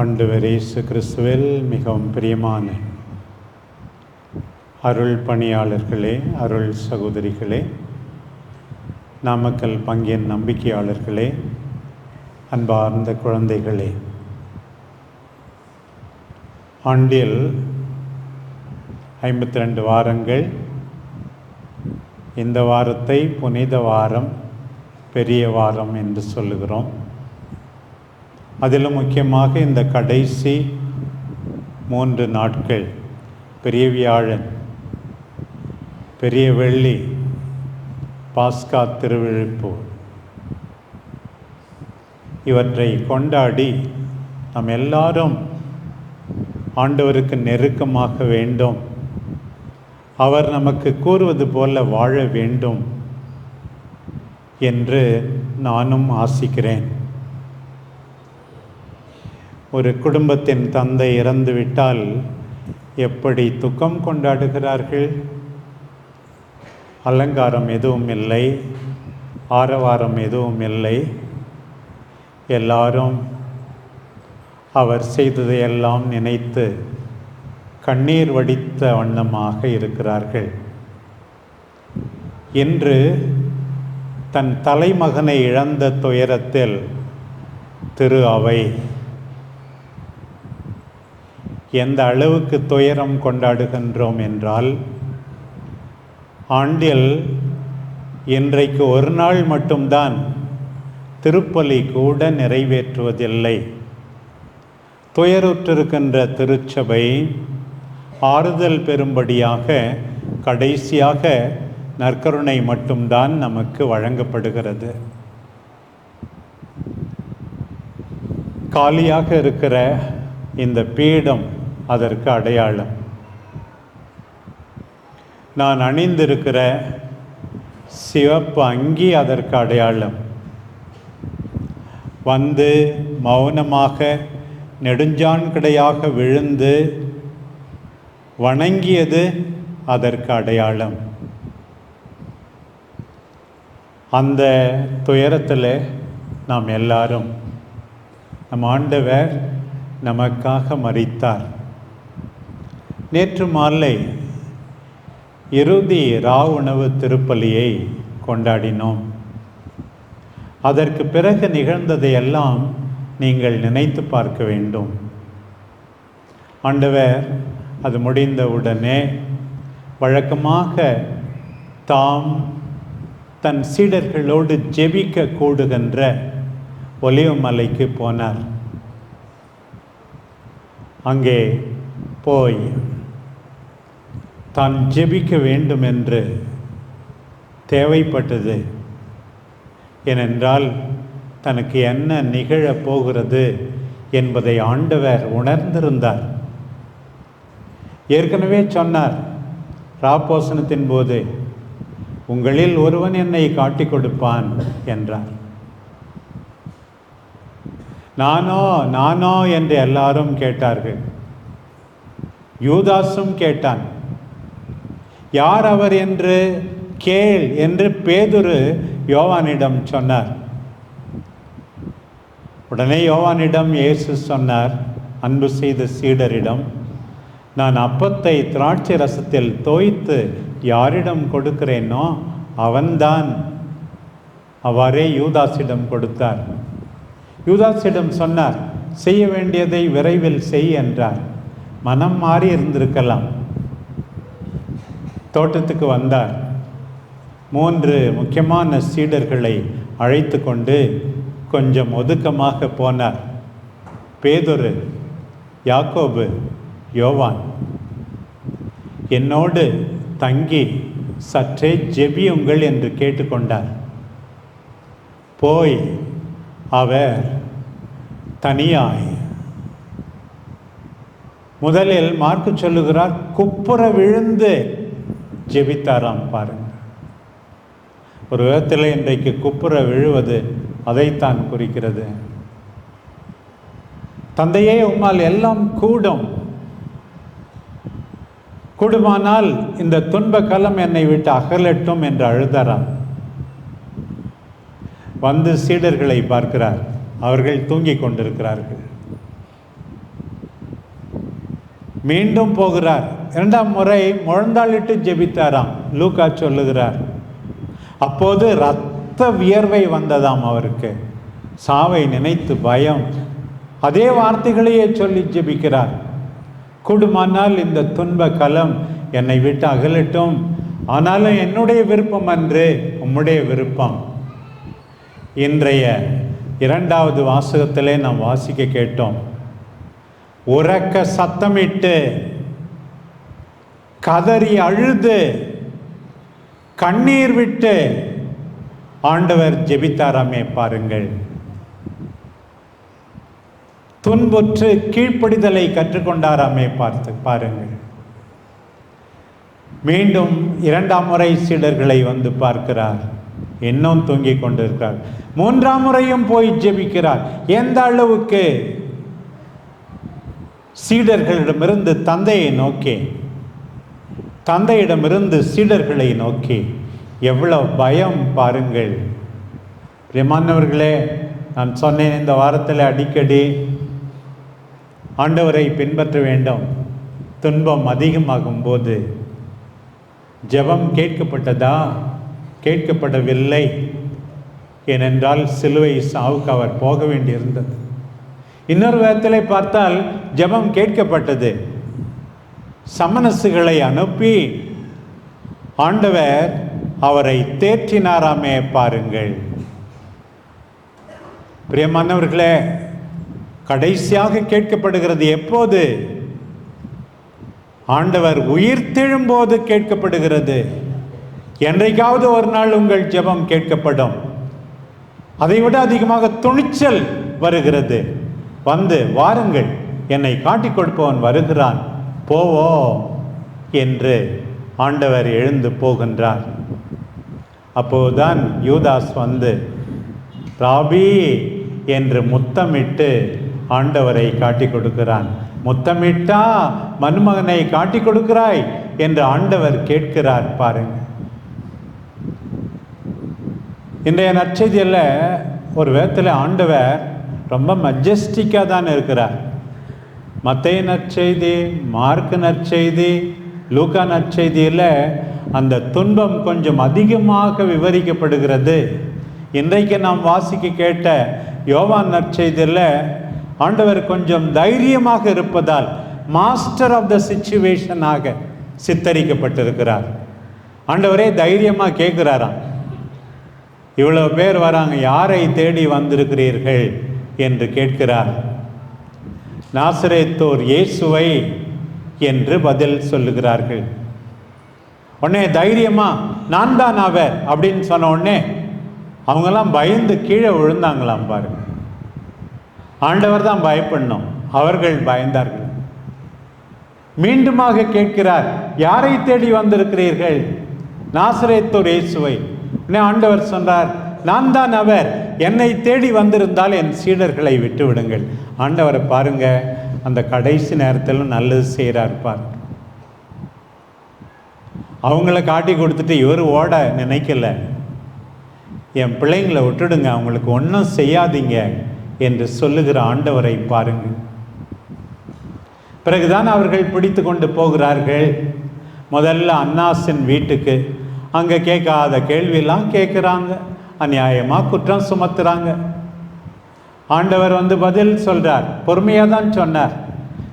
ஆண்டவர் இயேசு கிறிஸ்துவில் மிகவும் பிரியமான அருள் பணியாளர்களே அருள் சகோதரிகளே நாமக்கல் பங்கின் நம்பிக்கையாளர்களே அன்பார்ந்த குழந்தைகளே. ஆண்டில் ஐம்பத்தி ரெண்டு வாரங்கள் இந்த வாரத்தை புனித வாரம் பெரிய வாரம் என்று சொல்லுகிறோம். அதிலும் முக்கியமாக இந்த கடைசி மூன்று நாட்கள். பெரிய வியாழன் பெரிய வெள்ளி பாஸ்கா திருவிழிப்பு. இவற்றை கொண்டாடி நாம் எல்லாரும் ஆண்டவருக்கு நெருக்கமாக வேண்டும். அவர் நமக்கு கூறுவது போல வாழ வேண்டும் என்று நானும் ஆசிக்கிறேன். ஒரு குடும்பத்தின் தந்தை இறந்துவிட்டால் எப்படி துக்கம் கொண்டாடுகிறார்கள்? அலங்காரம் எதுவும் இல்லை ஆரவாரம் எதுவும் இல்லை. எல்லாரும் அவர் செய்ததையெல்லாம் நினைத்து கண்ணீர் வடித்த வண்ணமாக இருக்கிறார்கள். இன்று தன் தலைமகனை இழந்த துயரத்தில் திரு அவை எந்த அளவுக்கு துயரம் கொண்டாடுகின்றோம் என்றால் ஆண்டில் இன்றைக்கு ஒரு நாள் மட்டும்தான் திருப்பலி கூட நிறைவேற்றுவதில்லை. துயருற்றிருக்கின்ற திருச்சபை ஆறுதல் பெறும்படியாக கடைசியாக நற்கருணை மட்டும்தான் நமக்கு வழங்கப்படுகிறது. காலியாக இருக்கிற இந்த பீடம் அதற்கு அடையாளம். நான் அணிந்திருக்கிற சிவப்பு அங்கி அதற்கு அடையாளம். வந்து மௌனமாக நெடுஞ்சான் கிடையாக விழுந்து வணங்கியது அதற்கு அடையாளம். அந்த துயரத்தில் நாம் எல்லாரும் நம் ஆண்டவர் நமக்காக மறித்தார் நேற்று மாலை இறுதி ரா உணவு திருப்பலியை கொண்டாடினோம். அதற்கு பிறகு நிகழ்ந்ததையெல்லாம் நீங்கள் நினைத்து பார்க்க வேண்டும். ஆண்டவர் அது முடிந்தவுடனே வழக்கமாக தாம் தன் சீடர்களோடு ஜெபிக்க கூடுகின்ற ஒலிவமலைக்கு போனார். அங்கே போய் தான் ஜெபிக்க வேண்டும் என்று தேவைப்பட்டது. ஏனென்றால் தனக்கு என்ன நிகழப் போகிறது என்பதை ஆண்டவர் உணர்ந்திருந்தார். ஏற்கனவே சொன்னார் ராப்போசனத்தின் போது உங்களில் ஒருவன் என்னை காட்டிக் கொடுப்பான் என்றார். நானோ நானோ என்று எல்லாரும் கேட்டார்கள். யூதாசும் கேட்டான் யார் அவர் என்று கேள் என்று பேதுரு யோவானிடம் சொன்னார். உடனே யோவானிடம் இயேசு சொன்னார் அன்பு செய்த சீடரிடம் நான் அப்பத்தை திராட்சை ரசத்தில் தோய்த்து யாரிடம் கொடுக்கிறேனோ அவன்தான். அவ்வாறே யூதாசிடம் கொடுத்தார். யூதாசிடம் சொன்னார் செய்ய வேண்டியதை விரைவில் செய் என்றார். மனம் மாறி இருந்திருக்கலாம். தோட்டத்துக்கு வந்தார். மூன்று முக்கியமான சீடர்களை அழைத்து கொண்டு கொஞ்சம் ஒதுக்கமாக போனார். பேதொரு யாக்கோபு யோவான். என்னோடு தங்கி சற்றே ஜெபியுங்கள் என்று கேட்டுக்கொண்டார். போய் அவர் தனியாய் முதலில் மார்க்கு சொல்லுகிறார் குப்புற விழுந்து ஜெபித்தாராம் பாருங்க. ஒரு விதத்தில் இன்றைக்கு குப்புற விழுவது அதைத்தான் குறிக்கிறது. தந்தையே உம்மால் எல்லாம் கூடும். கூடுமானால் இந்த துன்ப கலம் என்னை விட்டு அகலட்டும் என்று அழுதாராம். வந்து சீடர்களை பார்க்கிறார். அவர்கள் தூங்கிக் கொண்டிருக்கிறார்கள். மீண்டும் போகிறார். இரண்டாம் முறை முழந்தாளிட்டு ஜெபித்தாராம். லூக்கா சொல்லுகிறார் அப்போது இரத்த வியர்வை வந்ததாம் அவருக்கு. சாவை நினைத்து பயம். அதே வார்த்தைகளையே சொல்லி ஜெபிக்கிறார். கூடுமானால் இந்த துன்ப கலம் என்னை விட்டு அகலட்டும். ஆனாலும் என்னுடைய விருப்பம் அன்று உம்முடைய விருப்பம். இன்றைய இரண்டாவது வாசகத்திலே நாம் வாசிக்க கேட்டோம். உறக்க சத்தமிட்டு கதறி அழுது கண்ணீர் விட்டு ஆண்டவர் ஜெபித்தாராமே பாருங்கள். துன்புற்று கீழ்ப்படிதலை கற்றுக்கொண்டாராமே பார்த்து பாருங்கள். மீண்டும் இரண்டாம் முறை சீடர்களை வந்து பார்க்கிறார். இன்னும் தூங்கிக் கொண்டிருக்கிறார். மூன்றாம் முறையும் போய் ஜெபிக்கிறார். எந்த அளவுக்கு? சீடர்களிடமிருந்து தந்தையை நோக்கி. தந்தையிடமிருந்து சீடர்களை நோக்கி. எவ்வளோ பயம் பாருங்கள். பிரியமானவர்களே நான் சொன்னேன் இந்த வாரத்தில் அடிக்கடி ஆண்டவரை பின்பற்ற வேண்டும். துன்பம் அதிகமாகும் போது ஜெபம் கேட்கப்பட்டதா? கேட்கப்படவில்லை. ஏனென்றால் சிலுவை சாவுக்கு அவர் போக வேண்டியிருந்தது. இன்னொரு விதத்தில் பார்த்தால் ஜெபம் கேட்கப்பட்டது. சமனசுகளை அனுப்பி ஆண்டவர் அவரை தேற்றினாராமே பாருங்கள். பிரியமானவர்களே கடைசியாக கேட்கப்படுகிறது எப்போது? ஆண்டவர் உயிர் போது கேட்கப்படுகிறது. என்றைக்காவது ஒரு நாள் உங்கள் ஜெபம் கேட்கப்படும். அதைவிட அதிகமாக துணிச்சல் வருகிறது. வந்து வாருங்கள் என்னை காட்டிக் கொடுப்பவன் வருகிறான். போவோம் என்று ஆண்டவர் எழுந்து போகின்றார். அப்போதுதான் யூதாஸ் வந்து ராபி என்று முத்தமிட்டு ஆண்டவரை காட்டிக் கொடுக்கிறான் முத்தமிட்டா மண்மகனை காட்டிக் கொடுக்கிறாய் என்று ஆண்டவர் கேட்கிறார் பாருங்க. இன்றைய நற்செய்தியில் ஒரு விதத்தில் ஆண்டவர் ரொம்ப மஜஸ்டிக்காக தானே இருக்கிறார். மத்தைய நற்செய்தி மார்க் நற்செய்தி லூக்கா நற்செய்தியில் அந்த துன்பம் கொஞ்சம் அதிகமாக விவரிக்கப்படுகிறது. இன்றைக்கு நாம் வாசிக்க கேட்ட யோவான் நற்செய்தியில் ஆண்டவர் கொஞ்சம் தைரியமாக இருப்பதால் மாஸ்டர் ஆஃப் த சிச்சுவேஷனாக சித்தரிக்கப்பட்டிருக்கிறார். ஆண்டவரே தைரியமாக கேட்குறாராம் இவ்வளோ பேர் வராங்க யாரை தேடி வந்திருக்கிறீர்கள்? என்று கேட்கிறார். நாசரேத்தோர் இயேசுவை என்று பதில் சொல்லுகிறார்கள். உடனே தைரியமா நான் தான் அவர் அப்படின்னு சொன்ன உடனே அவங்கெல்லாம் பயந்து கீழே விழுந்தாங்களாம் பாருங்க. ஆண்டவர் தான் பயப்படணும். அவர்கள் பயந்தார்கள். மீண்டுமாக கேட்கிறார் யாரை தேடி வந்திருக்கிறீர்கள்? நாசரேத்தோர் இயேசுவை. உடனே ஆண்டவர் சொன்னார் நான் தான் அவர். என்னை தேடி வந்திருந்தால் என் சீடர்களை விட்டு விடுங்கள் ஆண்டவரை பாருங்க. அந்த கடைசி நேரத்திலும் நல்லது செய்கிறார் பார் அவங்கள காட்டி கொடுத்துட்டு இவர் ஓட நினைக்கல. என் பிள்ளைங்களை விட்டுடுங்க. அவங்களுக்கு ஒன்றும் செய்யாதீங்க என்று சொல்லுகிற ஆண்டவரை பாருங்கள் பிறகுதான் அவர்கள் பிடித்து கொண்டு போகிறார்கள். முதல்ல அன்னாசின் வீட்டுக்கு. அங்கே கேட்காத கேள்வியெல்லாம் கேட்குறாங்க. அநியாயமாக குற்றம் சுமத்துறாங்க. ஆண்டவர் வந்து பதில் சொல்கிறார் பொறுமையாக தான் சொன்னார்.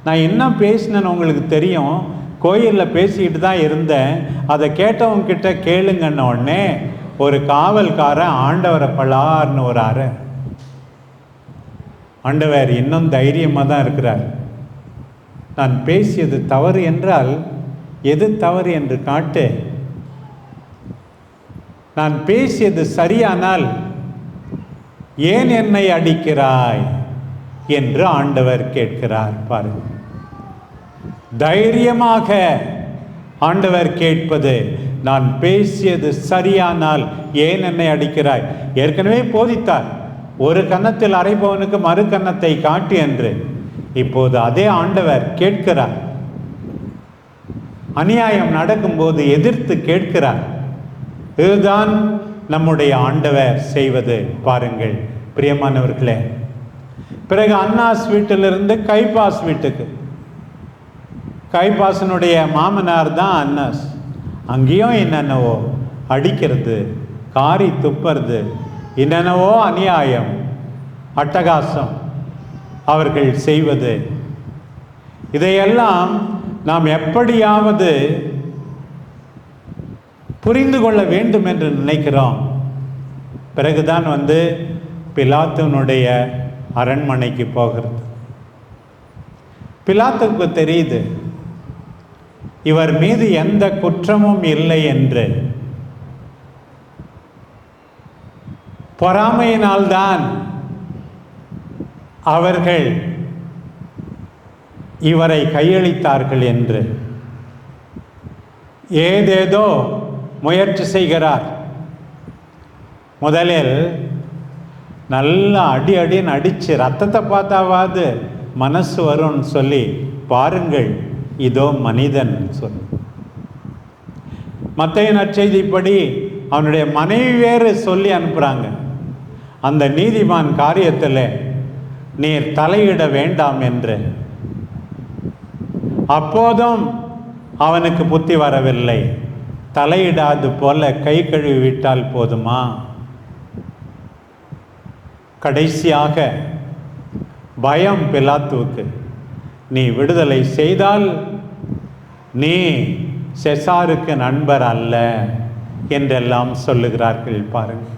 நான் என்ன பேசினேன்னு உங்களுக்கு தெரியும். கோயிலில் பேசிக்கிட்டு தான் இருந்தேன். அதை கேட்டவங்கக்கிட்ட கேளுங்கன்ன உடனே ஒரு காவல்காரன் ஆண்டவரை பலார்னு ஒரு அறை ஆண்டவர் இன்னும் தைரியமாக தான் இருக்கிறார். நான் பேசியது தவறு என்றால் எது தவறு என்று காட்டு. நான் பேசியது சரியானால் ஏன் என்னை அடிக்கிறாய்? என்று ஆண்டவர் கேட்கிறார் பாருங்கள் தைரியமாக ஆண்டவர் கேட்பது நான் பேசியது சரியானால் ஏன் என்னை அடிக்கிறாய்? ஏற்கனவே போதித்தார். ஒரு கன்னத்தில் அரைபவனுக்கு மறு கன்னத்தை காட்டு என்று. இப்போது அதே ஆண்டவர் கேட்கிறார். அநியாயம் நடக்கும்போது எதிர்த்து கேட்கிறார். இதுதான் நம்முடைய ஆண்டவர் செய்வது. பாருங்கள் பிரியமானவர்களே. பிறகு அண்ணாஸ் வீட்டிலிருந்து கைபாஸ் வீட்டுக்கு. கைபாசனுடைய மாமனார் தான் அண்ணாஸ் அங்கேயும் என்னென்னவோ அடிக்கிறது காரி துப்புறது என்னென்னவோ அநியாயம் அட்டகாசம் அவர்கள் செய்வது. இதையெல்லாம் நாம் எப்படியாவது புரிந்து கொள்ள வேண்டும் என்று நினைக்கிறோம். பிறகுதான் வந்து பிலாத்துனுடைய அரண்மனைக்கு போகிறது. பிலாத்துக்கு தெரியுது இவர் மீது எந்த குற்றமும் இல்லை என்று. பொறாமையினால்தான் அவர்கள் இவரை கையளித்தார்கள் என்று. ஏதேதோ முயற்சி செய்கிறார். முதலில் நல்லா அடி அடின்னு அடித்து ரத்தத்தை பார்த்தாவது மனசு வரும்னு சொல்லி பாருங்கள் இதோ மனிதன் சொல்லி மத்திய நற்செய்திப்படி அவனுடைய மனைவி வேறு சொல்லி அனுப்புகிறாங்க அந்த நீதிமான் காரியத்தில் நீர் தலையிட வேண்டாம் என்று. அப்போதும் அவனுக்கு புத்தி வரவில்லை. தலையிடாது போல கை கழுவி விட்டால் போதுமா? கடைசியாக பயம் பிலாத்துவுக்கு நீ விடுதலை செய்தால் நீ செசாருக்கு நண்பர் அல்ல என்றெல்லாம் சொல்லுகிறார்கள் பாருங்கள்.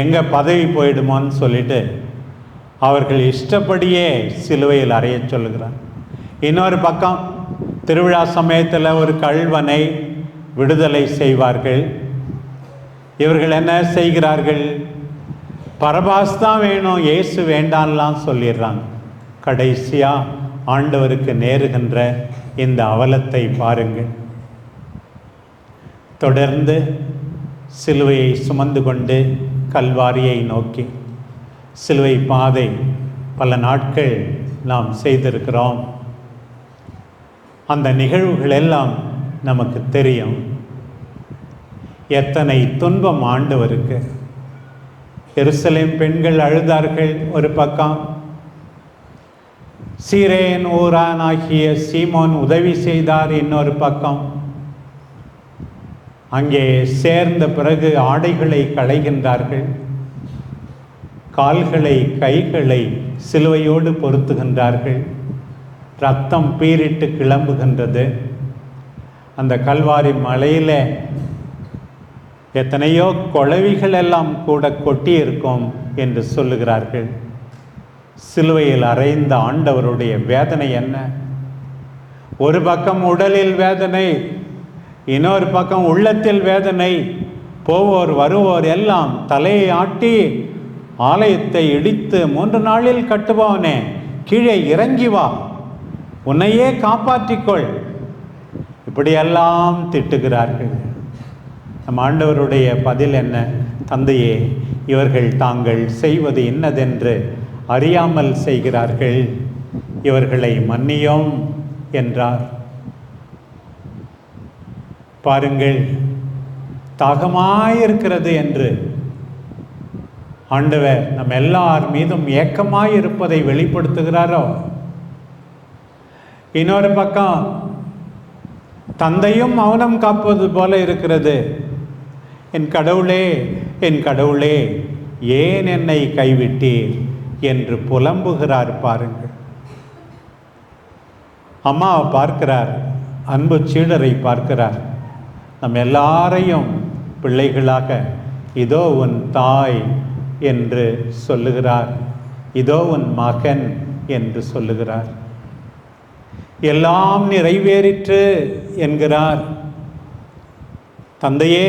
எங்கே பதவி போயிடுமான்னு சொல்லிட்டு அவர்கள் இஷ்டப்படியே சிலுவையில் அறைய சொல்லுகிறார். இன்னொரு பக்கம் திருவிழா சமயத்தில் ஒரு கள்வனை விடுதலை செய்வார்கள். இவர்கள் என்ன செய்கிறார்கள்? பரபாஸ் தான் வேணும் இயேசு வேண்டான்லாம் சொல்லிடுறாங்க. கடைசியாக ஆண்டவருக்கு நேருகின்ற இந்த அவலத்தை பாருங்கள். தொடர்ந்து சிலுவையை சுமந்து கொண்டு கல்வாரியை நோக்கி சிலுவை பாதை பல நாட்கள் நாம் செய்திருக்கிறோம். அந்த நிகழ்வுகள் எல்லாம் நமக்கு தெரியும். எத்தனை துன்பம் ஆண்டவருக்கு. எருசலேம் பெண்கள் அழுதார்கள் ஒரு பக்கம். சீரேன் ஊரான் ஆகிய சீமோன் உதவி செய்தார் இன்னொரு பக்கம். அங்கே சேர்ந்த பிறகு ஆடைகளை களைகின்றார்கள். கால்களை கைகளை சிலுவையோடு பொருத்துகின்றார்கள். ரத்தம் பீரிட்டு கிளம்புகின்றது. அந்த கல்வாரி மலையில் எத்தனையோ குழவிகள் எல்லாம் கூட கொட்டி இருக்கும் என்று சொல்லுகிறார்கள். சிலுவையில் அறைந்த ஆண்டவருடைய வேதனை என்ன? ஒரு பக்கம் உடலில் வேதனை இன்னொரு பக்கம் உள்ளத்தில் வேதனை. போவோர் வருவோர் எல்லாம் தலையை ஆட்டி ஆலயத்தை இடித்து மூன்று நாளில் கட்டுபவனே கீழே இறங்கி வா. உன்னையே காப்பாற்றிக்கொள். இப்படியெல்லாம் திட்டுகிறார்கள். நம் ஆண்டவருடைய பதில் என்ன? தந்தையே இவர்கள் தாங்கள் செய்வது என்னதென்று அறியாமல் செய்கிறார்கள். இவர்களை மன்னியோம் என்றார். பாருங்கள் தாகமாயிருக்கிறது என்று. ஆண்டவர் நம் எல்லார் மீதும் ஏக்கமாயிருப்பதை வெளிப்படுத்துகிறாரோ? இன்னொரு பக்கம் தந்தையும் மௌனம் காப்பது போல இருக்கிறது. என் கடவுளே என் கடவுளே ஏன் என்னை கைவிட்டீர் என்று புலம்புகிறார் பாருங்கள். அம்மாவை பார்க்கிறார் அன்பு சீடரை பார்க்கிறார். நம் எல்லாரையும் பிள்ளைகளாக இதோ உன் தாய் என்று சொல்லுகிறார். இதோ உன் மகன் என்று சொல்லுகிறார். எல்லாம் நிறைவேறிற்று என்கிறார். தந்தையே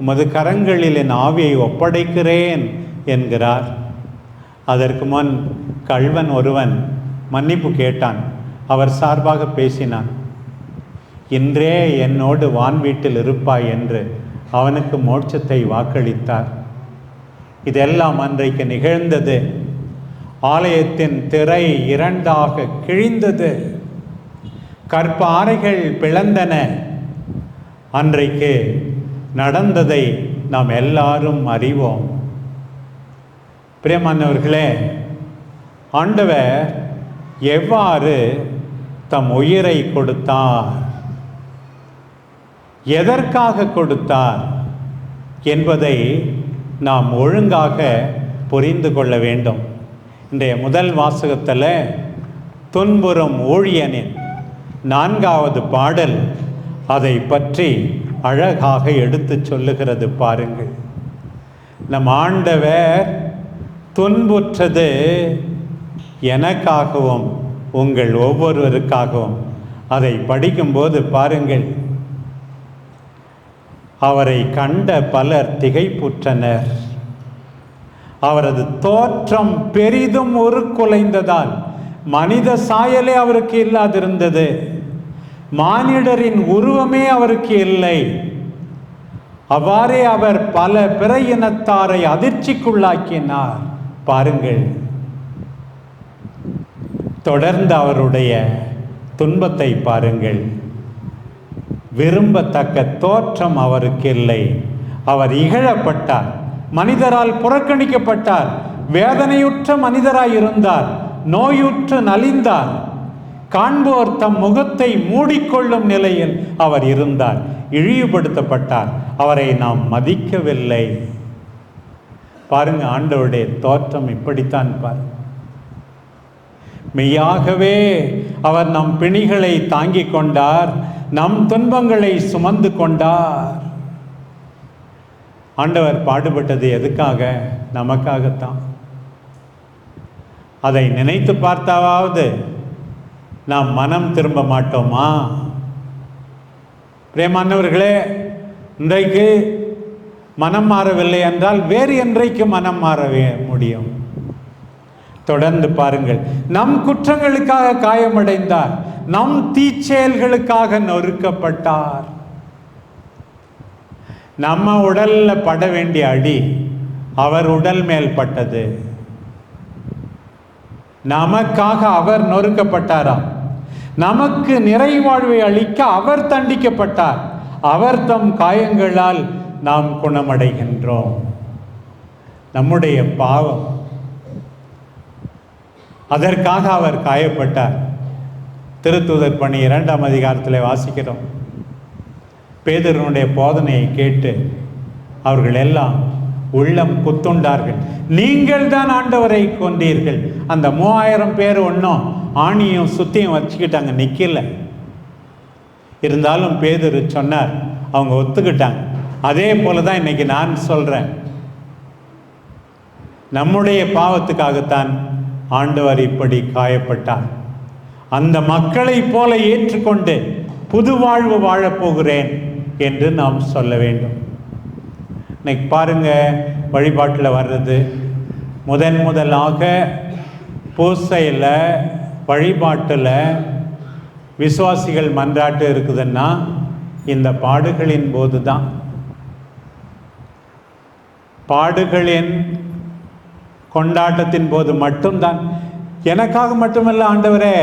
உமது கரங்களில் என் ஆவியை ஒப்படைக்கிறேன் என்கிறார். அதற்கு முன் கள்வன் ஒருவன் மன்னிப்பு கேட்டான். அவர் சார்பாக பேசினான். இன்றே என்னோடு வான் வீட்டில் இருப்பாய் என்று அவனுக்கு மோட்சத்தை வாக்களித்தார். இதெல்லாம் அன்றைக்கு நிகழ்ந்தது. ஆலயத்தின் திரை இரண்டாக கிழிந்தது. கற்பாறைகள் பிளந்தன. அன்றைக்கு நடந்ததை நாம் எல்லாரும் அறிவோம். பிரியமானவர்களே ஆண்டவர் எவ்வாறு தம் உயிரை கொடுத்தார்? எதற்காக கொடுத்தார் என்பதை நாம் ஒழுங்காக புரிந்து கொள்ள வேண்டும். இன்றைய முதல் வாசகத்தில் துன்புறும் ஊழியனின் நான்காவது பாடல் அதை பற்றி அழகாக எடுத்துச் சொல்லுகிறது பாருங்கள். நம் ஆண்டவர் துன்புற்றது எனக்காகவும் உங்கள் ஒவ்வொருவருக்காகவும். அதை படிக்கும்போது பாருங்கள். அவரை கண்ட பலர் திகைப்புற்றனர். அவரது தோற்றம் பெரிதும் ஒரு குலைந்ததால் மனித சாயலே அவருக்கு இல்லாதிருந்தது. மானிடரின் உருவமே அவருக்கு இல்லை. அவ்வாறே அவர் பல பிற இனத்தாரை அதிர்ச்சிக்குள்ளாக்கினார். பாருங்கள். தொடர்ந்து அவருடைய துன்பத்தை பாருங்கள். விரும்பத்தக்க தோற்றம் அவருக்கு இல்லை. அவர் இகழப்பட்டார். மனிதரால் புறக்கணிக்கப்பட்டார். வேதனையுற்ற மனிதராயிருந்தார். நோயுற்று நலிந்தார். காண்போர் தம் முகத்தை மூடிக்கொள்ளும் நிலையில் அவர் இருந்தார். இழிவுபடுத்தப்பட்டார். அவரை நாம் மதிக்கவில்லை. பாருங்க ஆண்டவருடைய தோற்றம் இப்படித்தான் பாருங்க. மெய்யாகவே அவர் நம் பிணிகளை தாங்கிக் கொண்டார். நம் துன்பங்களை சுமந்து கொண்டார். ஆண்டவர் பாடுபட்டது எதுக்காக? நமக்காகத்தான். அதை நினைத்து பார்த்தாவது நாம் மனம் திரும்ப மாட்டோமா? பிரேமானவர்களே இன்றைக்கு மனம் மாறவில்லை என்றால் வேறு என்றைக்கு மனம் மாறவே முடியும்? தொடர்ந்து பாருங்கள். நம் குற்றங்களுக்காக காயமடைந்தார். நம் தீச்செயல்களுக்காக நொறுக்கப்பட்டார். நம்ம உடல்ல பட வேண்டிய அடி அவர் உடல் மேல் பட்டது. நமக்காக அவர் நொறுக்கப்பட்டாராம் நமக்கு நிறைவாழ்வை அளிக்க அவர் தண்டிக்கப்பட்டார். அவர் தம் காயங்களால் நாம் குணமடைகின்றோம். நம்முடைய பாவம். அதற்காக அவர் காயப்பட்டார். திருத்துதர் பணி இரண்டாம் அதிகாரத்தில் வாசிக்கிறோம். பேதருடைய போதனையை கேட்டு அவர்கள் எல்லாம் உள்ளம் குத்துண்டார்கள். நீங்கள் தான் ஆண்டவரை கொண்டீர்கள். அந்த மூவாயிரம் பேர் ஒன்றும் ஆணியும் சுத்தியும் வச்சுக்கிட்டாங்க நிற்கல இருந்தாலும் பேதர் சொன்னார் அவங்க ஒத்துக்கிட்டாங்க. அதே போல தான் இன்னைக்கு நான் சொல்கிறேன் நம்முடைய பாவத்துக்காகத்தான் ஆண்டவர் இப்படி காயப்பட்டார். அந்த மக்களைப் போல ஏற்றுக்கொண்டு புது வாழ்வு வாழப் போகிறேன் என்று நாம் சொல்ல வேண்டும். இன்னைக்கு பாருங்க வழிபாட்டில் வர்றது. முதன் முதலாக பூசையில் வழிபாட்டில் விசுவாசிகள் மன்றாட்டு இருக்குதுன்னா இந்த பாடுகளின் போது தான் பாடுகளின் கொண்டாட்டத்தின் போது மட்டும்தான். எனக்காக மட்டுமல்ல ஆண்டவரே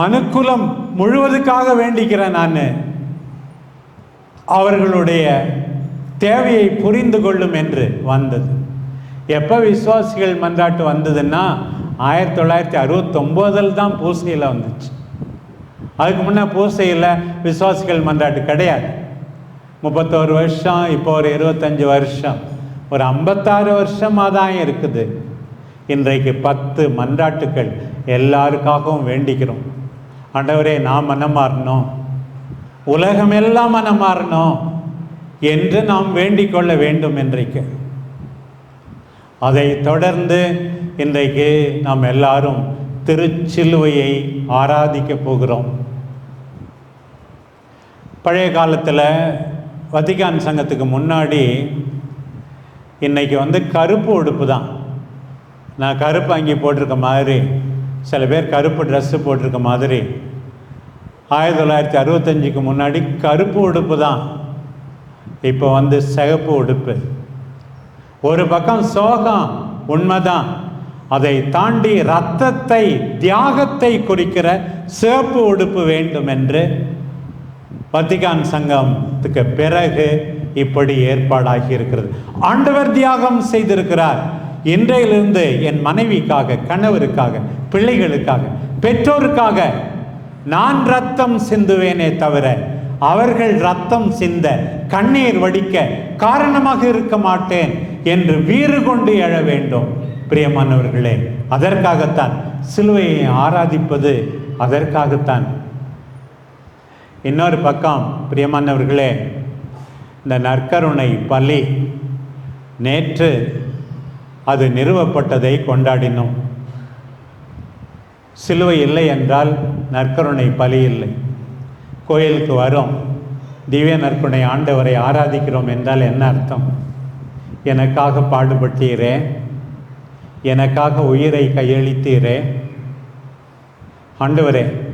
மனுக்குலம் முழுவதுக்காக வேண்டிக்கிறேன் நான். அவர்களுடைய தேவையை புரிந்து கொள்ளும் என்று வந்தது. எப்போ விசுவாசிகள் மன்றாட்டு வந்ததுன்னா ஆயிரத்தி தொள்ளாயிரத்தி அறுபத்தொம்போதில் தான் பூசையில் வந்துச்சு. அதுக்கு முன்னே பூசையில் விசுவாசிகள் மன்றாட்டு கிடையாது. முப்பத்தோரு வருஷம் இப்போ ஒரு இருபத்தஞ்சி வருஷம். ஒரு ஐம்பத்தாறு வருஷமாக தான் இருக்குது. இன்றைக்கு பத்து மன்றாட்டுக்கள் எல்லாருக்காகவும் வேண்டிக்கிறோம். ஆண்டவரே நான் மனம் மாறணும். உலகமெல்லாம் மனம் மாறணும். என்று நாம் வேண்டிக் கொள்ள வேண்டும் இன்றைக்கு அதை தொடர்ந்து இன்றைக்கு நாம் எல்லாரும் திருச்சிலுவையை ஆராதிக்க போகிறோம். பழைய காலத்தில் வத்திகான் சங்கத்துக்கு முன்னாடி இன்றைக்கி வந்து கருப்பு உடுப்பு தான். நான் கருப்பு அங்கி போட்டிருக்க மாதிரி சில பேர் கருப்பு ட்ரெஸ்ஸு போட்டிருக்க மாதிரி. ஆயிரத்தி தொள்ளாயிரத்தி அறுபத்தஞ்சுக்கு முன்னாடி கருப்பு உடுப்பு தான். இப்போ வந்து சிகப்பு உடுப்பு. ஒரு பக்கம் சோகம் உண்மைதான். அதை தாண்டி ரத்தத்தை தியாகத்தை குறிக்கிற சிவப்பு உடுப்பு வேண்டும் என்று வத்திகான் சங்கத்துக்கு பிறகு இப்படி ஏற்பாடாகி இருக்கிறது. ஆண்டவர் தியாகம் செய்திருக்கிறார். இன்றையிலிருந்து என் மனைவிக்காக கணவருக்காக பிள்ளைகளுக்காக பெற்றோருக்காக நான் ரத்தம் சிந்துவேனே தவிர அவர்கள் ரத்தம் சிந்த கண்ணீர் வடிக்க காரணமாக இருக்க மாட்டேன் என்று வீறு கொண்டு எழ வேண்டும். பிரியமானவர்களே அதற்காகத்தான் சிலுவையை ஆராதிப்பது அதற்காகத்தான். இன்னொரு பக்கம் பிரியமானவர்களே இந்த நற்கருணை பலி நேற்று அது நிறுவப்பட்டதை கொண்டாடினோம். சிலுவை இல்லை என்றால் நற்கருணை பலி இல்லை. கோயிலுக்கு வரோம். திவ்ய நற்குணை ஆண்டவரை ஆராதிக்கிறோம் என்றால் என்ன அர்த்தம்? எனக்காக பாடுபட்டீரே. எனக்காக உயிரை கையளித்தீரே. ஆண்டவரே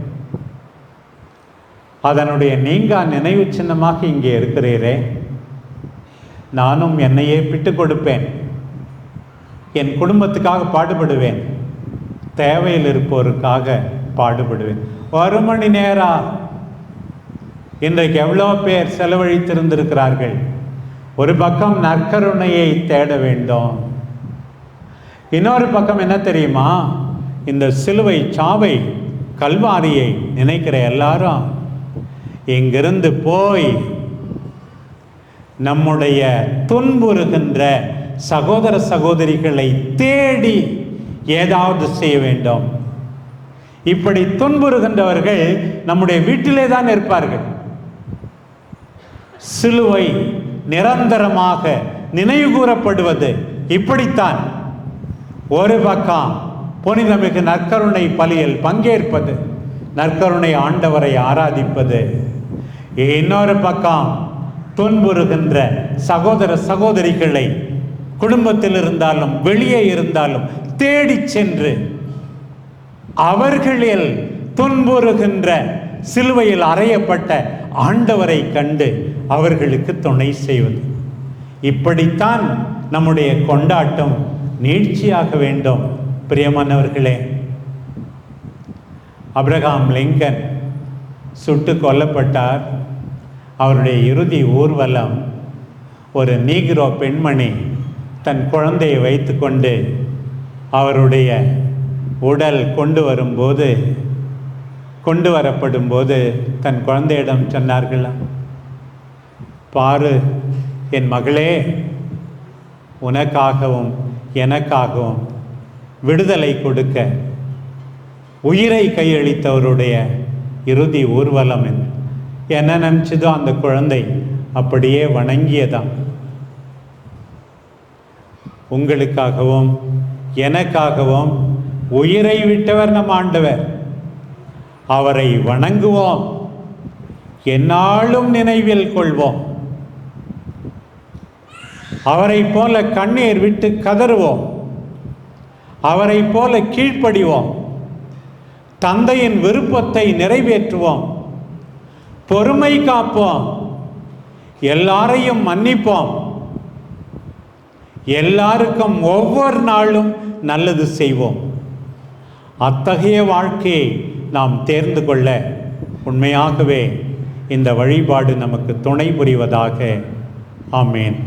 அதனுடைய நீங்கா நினைவு சின்னமாக இங்கே இருக்கிறீரே. நானும் என்னையே பிட்டு கொடுப்பேன். என் குடும்பத்துக்காக பாடுபடுவேன். தேவையில் இருப்போருக்காக பாடுபடுவேன். ஒரு மணி நேரம் இன்றைக்கு எவ்வளோ பேர் செலவழித்திருந்திருக்கிறார்கள்? ஒரு பக்கம் நற்கருணையை தேட வேண்டும். இன்னொரு பக்கம் என்ன தெரியுமா? இந்த சிலுவை சாவை கல்வாரியை நினைக்கிற எல்லாரும் இங்கிருந்து போய் நம்முடைய துன்புறுகின்ற சகோதர சகோதரிகளை தேடி ஏதாவது செய்ய வேண்டும். இப்படி துன்புறுகின்றவர்கள் நம்முடைய வீட்டிலே தான் இருப்பார்கள். சிலுவை நிரந்தரமாக நினைவுகூறப்படுவது இப்படித்தான். ஒரு பக்கம் புனிதமிகு நற்கருணை பலியில் பங்கேற்பது நற்கருணை ஆண்டவரை ஆராதிப்பது. இன்னொரு பக்கம் துன்புறுகின்ற சகோதர சகோதரிகளை குடும்பத்தில் இருந்தாலும் வெளியே இருந்தாலும் தேடி சென்று அவர்களில் துன்புறுகின்ற சிலுவையில் அறையப்பட்ட ஆண்டவரை கண்டு அவர்களுக்கு துணை செய்வது. இப்படித்தான் நம்முடைய கொண்டாட்டம் நீட்சியாக வேண்டும் பிரியமானவர்களே. அப்ரஹாம் லிங்கன் சுட்டு கொல்லப்பட்டார். அவருடைய இறுதி ஊர்வலம் ஒரு நீக்ரோ பெண்மணி தன் குழந்தையை வைத்துக்கொண்டு அவருடைய உடல் கொண்டு வரும்போது கொண்டு வரப்படும் போது தன் குழந்தையிடம் சொன்னார்களாம் பாரு என் மகளே உனக்காகவும் எனக்காகவும் விடுதலை கொடுக்க உயிரை கையளித்தவருடைய இறுதி ஊர்வலம் என்ன? நினச்சதோ அந்த குழந்தை அப்படியே வணங்கியதான் உங்களுக்காகவும் எனக்காகவும் உயிரை விட்டவர் நம் ஆண்டவர். அவரை வணங்குவோம். எந்நாளும் நினைவில் கொள்வோம். அவரை போல கண்ணீர் விட்டு கதறுவோம். அவரை போல கீழ்ப்படிவோம். தந்தையின் விருப்பத்தை நிறைவேற்றுவோம். பொறுமை காப்போம். எல்லாரையும் மன்னிப்போம். எல்லாருக்கும் ஒவ்வொரு நாளும் நல்லது செய்வோம். அத்தகைய வாழ்க்கையை நாம் தேர்ந்து கொள்ள உண்மையாகவே இந்த வழிபாடு நமக்கு துணை புரிவதாக. ஆமேன்.